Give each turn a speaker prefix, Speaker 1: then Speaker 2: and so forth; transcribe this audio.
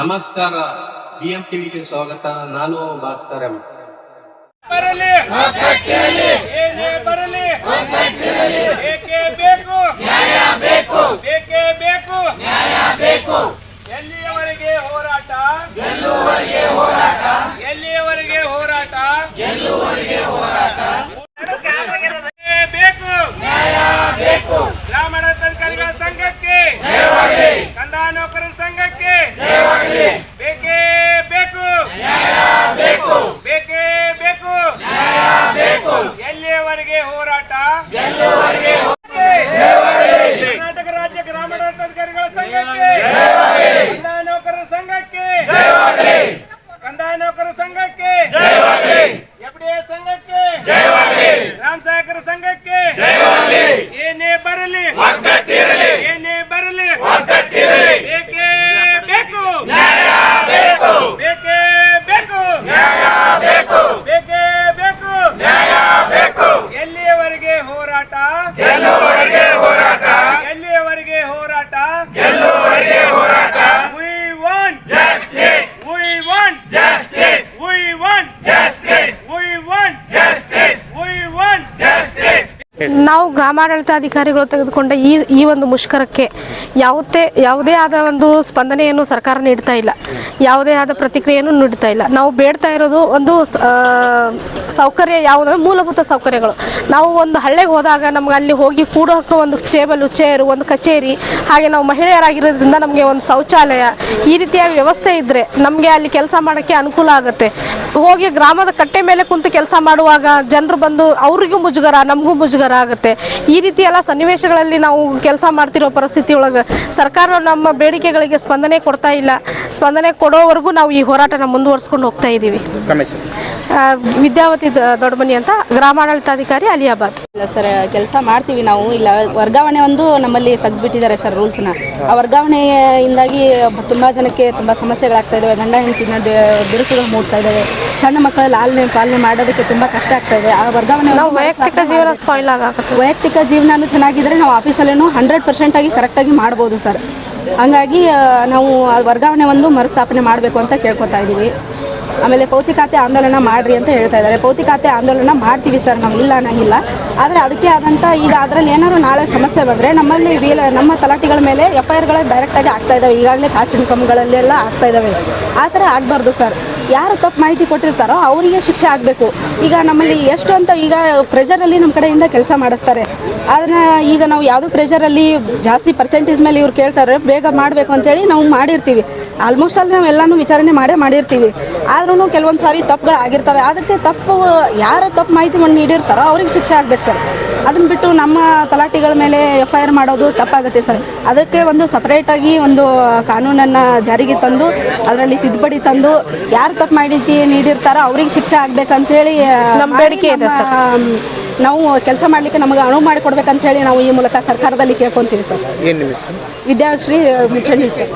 Speaker 1: ನಮಸ್ಕಾರ. ಬಿಎಂ ಟಿವಿಗೆ ಸ್ವಾಗತ. ನಾನು ಭಾಸ್ಕರ್ ಎಂ.
Speaker 2: ಬರಲಿ. ಏನೇ ಬರಲಿ. ಏಕೆ ಬೇಕು. ನ್ಯಾಯ ಬೇಕು. ಬೇಕೇ ಬೇಕು. ನ್ಯಾಯ ಬೇಕು. ಎಲ್ಲಿಯವರೆಗೆ ಹೋರಾಟ. ಗೆಲ್ಲುವವರೆಗೆ ಹೋರಾಟ ಎಲ್ಲಿಯವರೆಗೆ ಹೋರಾಟ ಗೆಲ್ಲುವವರೆಗೆ ಹೋರಾಟ ಬೇಕು ನ್ಯಾಯ ಬೇಕು ಗ್ರಾಮೀಣ ತರಕಾರಿಗಳ ಸಂಘಕ್ಕೆ ಕಂದಾಯ ನೌಕರರ ಸಂಘಕ್ಕೆ ಬೇಕೇ ಬೇಕು ಬೇಕು ಬೇಕೇ ಬೇಕು ಬೇಕು ಎಲ್ಲಿಯವರೆಗೆ ಹೋರಾಟ ಕರ್ನಾಟಕ ರಾಜ್ಯ ಗ್ರಾಮೀಣ ಅಧಿಕಾರಿಗಳ ಸಂಘಕ್ಕೆ ಕಂದಾಯ ನೌಕರರ ಸಂಘಕ್ಕೆ ಕಂದಾಯ ನೌಕರರ ಸಂಘಕ್ಕೆ ಎಫ್ಡಿಎ ಸಂಘಕ್ಕೆ ಗ್ರಾಮ ಸಹಾಯಕರ ಸಂಘಕ್ಕೆ ಏನೇ ಬರಲಿ ಏನೇ ಬರಲಿ ಬೇಕೇ ಬೇಕು ಬೇಕೇ ಬೇಕು ಬೇಕೇ ಬೇಕು ಎಲ್ಲಿಯವರೆಗೆ ಹೋರಾಟ ಎಲ್ಲಿಯವರೆಗೆ ಹೋರಾಟ We want justice. We want justice. We want justice. We want justice. We want justice.
Speaker 3: ನಾವು ಗ್ರಾಮಾಡಳಿತಾಧಿಕಾರಿಗಳು ತೆಗೆದುಕೊಂಡ ಈ ಈ ಒಂದು ಮುಷ್ಕರಕ್ಕೆ ಯಾವುದೇ ಯಾವುದೇ ಆದ ಒಂದು ಸ್ಪಂದನೆಯನ್ನು ಸರ್ಕಾರ ನೀಡ್ತಾ ಇಲ್ಲ. ಯಾವುದೇ ಆದ ಪ್ರತಿಕ್ರಿಯೆಯನ್ನು ನೀಡ್ತಾ ಇಲ್ಲ. ನಾವು ಬೇಡ್ತಾ ಇರೋದು ಒಂದು ಸೌಕರ್ಯ ಯಾವುದಂದ್ರೆ ಮೂಲಭೂತ ಸೌಕರ್ಯಗಳು. ನಾವು ಒಂದು ಹಳ್ಳಿಗೆ ಹೋದಾಗ ನಮ್ಗೆ ಅಲ್ಲಿ ಹೋಗಿ ಕೂಡೋಕ್ಕೆ ಒಂದು ಚೇಬಲು ಚೇರು, ಒಂದು ಕಚೇರಿ, ಹಾಗೆ ನಾವು ಮಹಿಳೆಯರಾಗಿರೋದ್ರಿಂದ ನಮಗೆ ಒಂದು ಶೌಚಾಲಯ ಈ ರೀತಿಯಾಗಿ ವ್ಯವಸ್ಥೆ ಇದ್ದರೆ ನಮಗೆ ಅಲ್ಲಿ ಕೆಲಸ ಮಾಡೋಕ್ಕೆ ಅನುಕೂಲ ಆಗುತ್ತೆ. ಹೋಗಿ ಗ್ರಾಮದ ಕಟ್ಟೆ ಮೇಲೆ ಕುಂತು ಕೆಲಸ ಮಾಡುವಾಗ ಜನರು ಬಂದು ಅವ್ರಿಗೂ ಮುಜುಗರ, ನಮಗೂ ಮುಜುಗರ. ಆಗುತ್ತೆ. ಈ ರೀತಿ ಎಲ್ಲ ಸನ್ನಿವೇಶಗಳಲ್ಲಿ ನಾವು ಕೆಲಸ ಮಾಡ್ತಿರೋ ಪರಿಸ್ಥಿತಿ ಒಳಗೆ ಸರ್ಕಾರ ನಮ್ಮ ಬೇಡಿಕೆಗಳಿಗೆ ಸ್ಪಂದನೆ ಕೊಡ್ತಾ ಇಲ್ಲ. ಸ್ಪಂದನೆ ಕೊಡೋವರೆಗೂ ನಾವು ಈ ಹೋರಾಟನ ಮುಂದುವರಿಸ್ಕೊಂಡು ಹೋಗ್ತಾ ಇದ್ದೀವಿ. ವಿದ್ಯಾವತಿ ದ- ದೊಡ್ಡಮನಿ ಅಂತ ಗ್ರಾಮಾಡಳಿತಾಧಿಕಾರಿ ಅಲಿಯಾಬಾದ್.
Speaker 4: ಇಲ್ಲ ಸರ್ ಕೆಲಸ ಮಾಡ್ತೀವಿ ನಾವು. ಇಲ್ಲ ವರ್ಗಾವಣೆ ಒಂದು ನಮ್ಮಲ್ಲಿ ತೆಗೆದುಬಿಟ್ಟಿದ್ದಾರೆ ಸರ್ ರೂಲ್ಸ್ನ. ಆ ವರ್ಗಾವಣೆಯಿಂದಾಗಿ ತುಂಬ ಜನಕ್ಕೆ ತುಂಬ ಸಮಸ್ಯೆಗಳಾಗ್ತಾ ಇದ್ದಾವೆ ಗಂಡ ಹೆಂಡತಿನ ಬಿರುಕುಗಳು ಮೂಡ್ತಾ ಇದ್ದಾವೆ ಸಣ್ಣ ಮಕ್ಕಳ ಲಾಲನೆ ಪಾಲನೆ ಮಾಡೋದಕ್ಕೆ ತುಂಬ ಕಷ್ಟ ಆಗ್ತಾ ಇದೆ ಆ ವರ್ಗಾವಣೆ
Speaker 3: ನಾವು ವೈಯಕ್ತಿಕ ಜೀವನ ಸ್ಪಾಯ್ಲ್ ಆಗುತ್ತೆ
Speaker 4: ವೈಯಕ್ತಿಕ ಜೀವನನೂ ಚೆನ್ನಾಗಿದ್ರೆ ನಾವು ಆಫೀಸಲ್ಲೇನೂ ಹಂಡ್ರೆಡ್ ಪರ್ಸೆಂಟ್ ಆಗಿ ಕರೆಕ್ಟಾಗಿ ಮಾಡ್ಬೋದು ಸರ್. ಹಂಗಾಗಿ ನಾವು ಆ ವರ್ಗಾವಣೆ ಒಂದು ಮರುಸ್ಥಾಪನೆ ಮಾಡಬೇಕು ಅಂತ ಕೇಳ್ಕೊತಾ ಇದ್ದೀವಿ. ಆಮೇಲೆ ಪೌತಿಕಾತೆ ಆಂದೋಲನ ಮಾಡ್ರಿ ಅಂತ ಹೇಳ್ತಾ ಇದ್ದಾರೆ. ಪೌತಿಕಾತೆ ಆಂದೋಲನ ಮಾಡ್ತೀವಿ ಸರ್ ನಾವು ಇಲ್ಲ ಅನ್ನಂಗಿಲ್ಲ. ಆದರೆ ಅದಕ್ಕೆ ಆದಂಥ ಈಗ ಅದರಲ್ಲಿ ಏನಾದ್ರು ನಾಳೆ ಸಮಸ್ಯೆ ಬಂದರೆ ನಮ್ಮಲ್ಲಿ ವೀಲ ನಮ್ಮ ತಲಾಟಿಗಳ ಮೇಲೆ ಎಫ್ ಐ ಆರ್ಗಳು ಡೈರೆಕ್ಟಾಗಿ ಆಗ್ತಾ ಇದ್ದಾವೆ ಈಗಾಗಲೇ ಕಾಸ್ಟ್ ಇನ್ಕಮ್ಗಳಲ್ಲೆಲ್ಲ ಆಗ್ತಾ ಇದ್ದಾವೆ ಆ ಥರ ಆಗಬಾರ್ದು ಸರ್. ಯಾರು ತಪ್ಪು ಮಾಹಿತಿ ಕೊಟ್ಟಿರ್ತಾರೋ ಅವರಿಗೆ ಶಿಕ್ಷೆ ಆಗಬೇಕು. ಈಗ ನಮ್ಮಲ್ಲಿ ಎಷ್ಟು ಅಂತ ಈಗ ಪ್ರೆಷರಲ್ಲಿ ನಮ್ಮ ಕಡೆಯಿಂದ ಕೆಲಸ ಮಾಡಿಸ್ತಾರೆ. ಅದನ್ನ ಈಗ ನಾವು ಯಾವುದೋ ಪ್ರೆಷರಲ್ಲಿ ಜಾಸ್ತಿ ಪರ್ಸೆಂಟೇಜ್ ಮೇಲೆ ಇವ್ರು ಕೇಳ್ತಾರೆ, ಬೇಗ ಮಾಡಬೇಕು ಅಂತೇಳಿ ನಾವು ಮಾಡಿರ್ತೀವಿ. ಆಲ್ಮೋಸ್ಟ್ ಅಲ್ಲಿ ನಾವು ಎಲ್ಲನೂ ವಿಚಾರಣೆ ಮಾಡೇ ಮಾಡಿರ್ತೀವಿ. ಆದ್ರೂ ಕೆಲವೊಂದು ಸಾರಿ ತಪ್ಪುಗಳು ಆಗಿರ್ತವೆ. ಅದಕ್ಕೆ ತಪ್ಪು ಯಾರು ತಪ್ಪು ಮಾಹಿತಿ ಒಂದು ನೀಡಿರ್ತಾರೋ ಅವ್ರಿಗೆ ಶಿಕ್ಷೆ ಆಗ್ಬೇಕು ಸರ್. ಅದನ್ನ ಬಿಟ್ಟು ನಮ್ಮ ತಲಾಟಿಗಳ ಮೇಲೆ ಎಫ್ ಐ ಆರ್ ಮಾಡೋದು ತಪ್ಪಾಗುತ್ತೆ ಸರ್. ಅದಕ್ಕೆ ಒಂದು ಸಪ್ರೇಟಾಗಿ ಒಂದು ಕಾನೂನನ್ನು ಜಾರಿಗೆ ತಂದು, ಅದರಲ್ಲಿ ತಿದ್ದುಪಡಿ ತಂದು, ಯಾರು ತಪ್ಪು ಮಾಹಿತಿ ನೀಡಿರ್ತಾರೆ ಅವ್ರಿಗೆ ಶಿಕ್ಷೆ ಆಗ್ಬೇಕಂತೇಳಿ
Speaker 3: ನಮ್ಮ ಬೇಡಿಕೆ ಇದೆ ಸರ್.
Speaker 4: ನಾವು ಕೆಲಸ ಮಾಡಲಿಕ್ಕೆ ನಮಗೆ ಅನುವು ಮಾಡಿಕೊಡ್ಬೇಕಂತ ಹೇಳಿ ನಾವು ಈ ಮೂಲಕ ಸರ್ಕಾರದಲ್ಲಿ ಕೇಳ್ಕೊಂತೀವಿ ಸರ್.
Speaker 5: ಏನು ನಿಮ್ಮ ಹೆಸರು?
Speaker 4: ವಿದ್ಯಾಶ್ರೀ ಮುಚ್ಚಳ್ಳಿ ಸರ್.